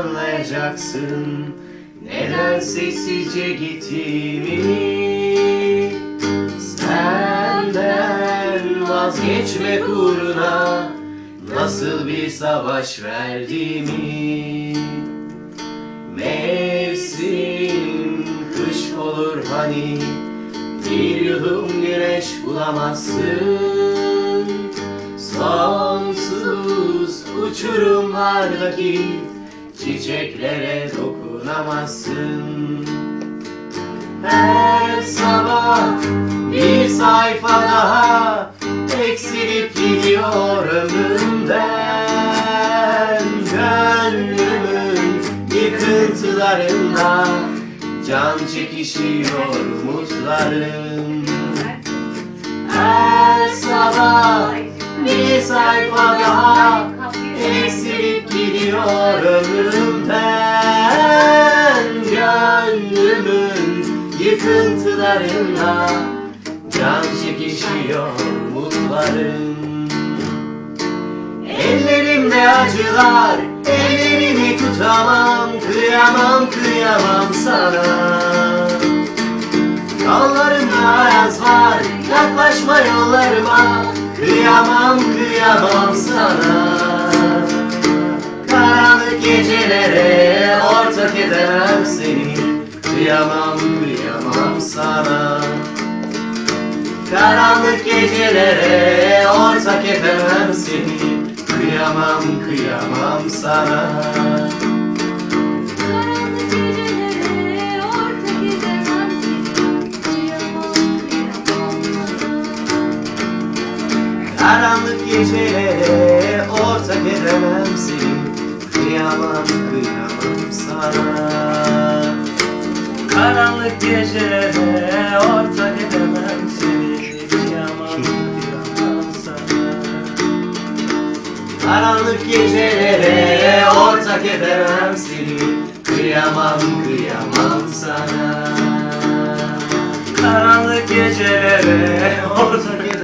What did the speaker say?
anlayacaksın. Neden sessizce gittiğimi Senden vazgeçmek uğruna Nasıl bir savaş verdiğimi. Mevsim kış olur hani Bir yudum güneş bulamazsın. Sonsuz uçurumlardaki çiçeklere dokunamazsın. Her sabah bir sayfa daha eksilip gidiyor ömrümden. Gönlümün yıkıntılarında can çekişiyor umutlarım. Her sabah bir sayfa daha eksilip gidiyor ömrümden Gönlümün yıkıntılarında can çekişiyor umutlarım. Ellerimde acılar, ellerini tutamam Kıyamam, kıyamam sana. Yollarımda ayaz var, yaklaşma yollarıma. Kıyamam, kıyamam sana edemem seni. Kıyamam, kıyamam sana. Karanlık gecelere ortak edemem seni. Kıyamam, kıyamam sana. Karanlık gecelere ortak edemem seni. Kıyamam kıyamam gecelere ortak edemem seni. Kıyamam, kıyamam sana Karanlık gecelere ortak edemem seni. Kıyamam, kıyamam sana